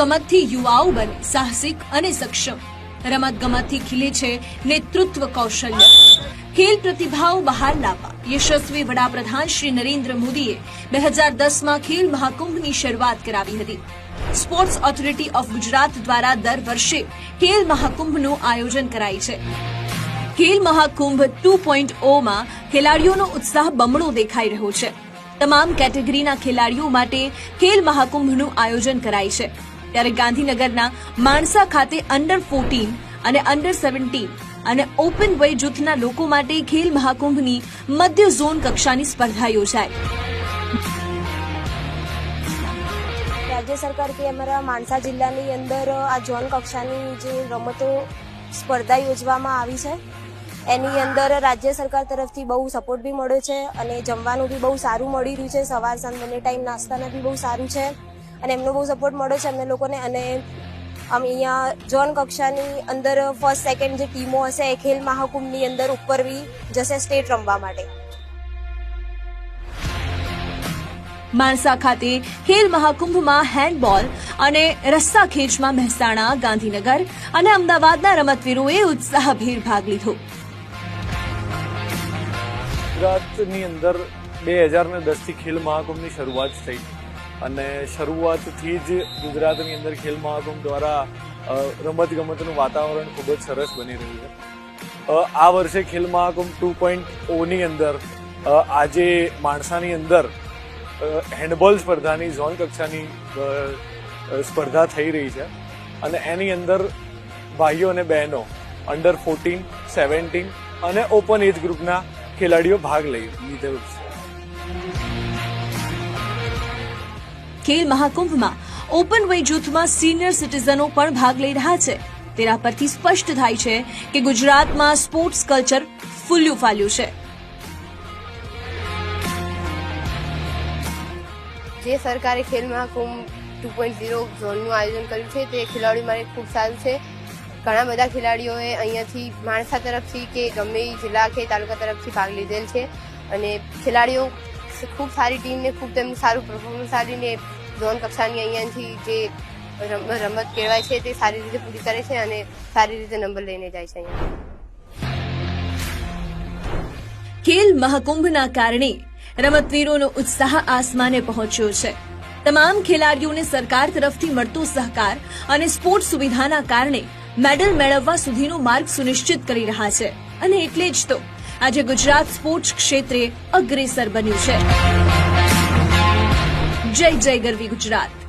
ગમતથી યુવાઓ બને, સાહસિક અને સક્ષમ. રમતગમતથી ખીલે છે નેતૃત્વ કૌશલ્ય. ખેલ પ્રતિભાઓ બહાર લાવવા. યશસ્વી વડાપ્રધાન શ્રી નરેન્દ્ર મોદીએ બે હજાર દસમાં ખેલ મહાકુંભની શરૂઆત કરાવી હતી. સ્પોર્ટ્સ ઓથોરિટી ઓફ ગુજરાત દ્વારા દર વર્ષે ખેલ મહાકુંભનું આયોજન કરાય છે. ખેલ મહાકુંભ ટુ પોઈન્ટ ઓમાં ખેલાડીઓનો ઉત્સાહ બમણો દેખાઈ રહ્યો છે. તમામ કેટેગરીના ખેલાડીઓ માટે ખેલ મહાકુંભનું આયોજન કરાય છે. ત્યારે ગાંધીનગરના માણસા ખાતે અંડર ફોર્ટીન અને અંડર સેવન્ટીન અને ઓપન વય જૂથના લોકો માટે ખેલ મહાકુંભની મધ્ય ઝોન કક્ષાની સ્પર્ધા યોજાય. રાજ્ય સરકાર કે અમારા માણસા જિલ્લાની અંદર આ ઝોન કક્ષાની જે રમતો સ્પર્ધા યોજવામાં આવી છે, એની અંદર રાજ્ય સરકાર તરફથી બહુ સપોર્ટ બી મળ્યો છે અને જમવાનું બી બહુ સારું મળી રહ્યું છે, સવાર સાંજ બંને ટાઈમ નાસ્તાના બી બહુ સારું છે. અને એમનો બહુ સપોર્ટ મળ્યો છે અમને લોકોને. અને અમે અહીંયા જોન કક્ષાની અંદર ફર્સ્ટ સેકન્ડ જે ટીમો હશે એ ખેલ મહાકુંભની અંદર ઉપર બી જશે સ્ટેટ રમવા માટે. માણસા ખાતે ખેલ મહાકુંભમાં હેન્ડબોલ અને રસ્સા ખેંચમાં મહેસાણા ગાંધીનગર અને અમદાવાદના રમતવીરોએ ઉત્સાહભેર ભાગ લીધો. ગુજરાતની અંદર બે હજાર ને દસથી ખેલ મહાકુંભની શરૂઆત થઈ. અને શરૂઆતથી જ ગુજરાતની અંદર ખેલ મહાકુંભ દ્વારા રમત ગમતનું વાતાવરણ ખૂબ જ સરસ બની રહ્યું છે. આ વર્ષે ખેલ મહાકુંભ ટુ પોઈન્ટ ઓની અંદર આજે માણસાની અંદર હેન્ડબોલ સ્પર્ધાની ઝોન કક્ષાની સ્પર્ધા થઈ રહી છે. અને એની અંદર ભાઈઓ અને બહેનો અંડર ફોર્ટીન સેવન્ટીન અને ઓપન એજ ગ્રુપના ખેલાડીઓ ભાગ લઈ લીધેલ છે. ખેલ મહાકુંભમાં ઓપન વય જૂથમાં સિનિયર સિટીઝનો પણ ભાગ લઈ રહ્યા છે. તેના પરથી સ્પષ્ટ થાય છે કે ગુજરાતમાં સ્પોર્ટ્સ કલ્ચર ફૂલ્યું ફાલ્યું છે. જે સરકારે Khel Mahakumbh two point zero ઝોનનું આયોજન કર્યું છે, તે ખેલાડીઓ માટે ખૂબ સારું છે. ઘણા બધા ખેલાડીઓએ અહીંયાથી માણસા તરફથી કે ગમે જિલ્લા કે તાલુકા તરફથી ભાગ લીધેલ છે અને ખેલાડીઓ ખૂબ સારી ટીમને, ખૂબ તેમનું સારું પરફોર્મન્સ આપીને ઝોન કક્ષાની અહીંયાથી જે રમત કહેવાય છે તે સારી રીતે પૂરી કરે છે અને સારી રીતે નંબર લઈને જાય છે અહીંયા. ખેલ મહાકુંભના કારણે રમતવીરોનો ઉત્સાહ આસમાને પહોંચ્યો છે. તમામ ખેલાડીઓને સરકાર તરફથી મળતો સહકાર અને સ્પોર્ટ સુવિધાના કારણે મેડલ મેળવવા સુધીનો માર્ગ સુનિશ્ચિત કરી રહ્યા છે. અને એટલે જ તો આજે ગુજરાત સ્પોર્ટ્સ ક્ષેત્રે અગ્રેસર બન્યું છે. જય જય ગરવી ગુજરાત.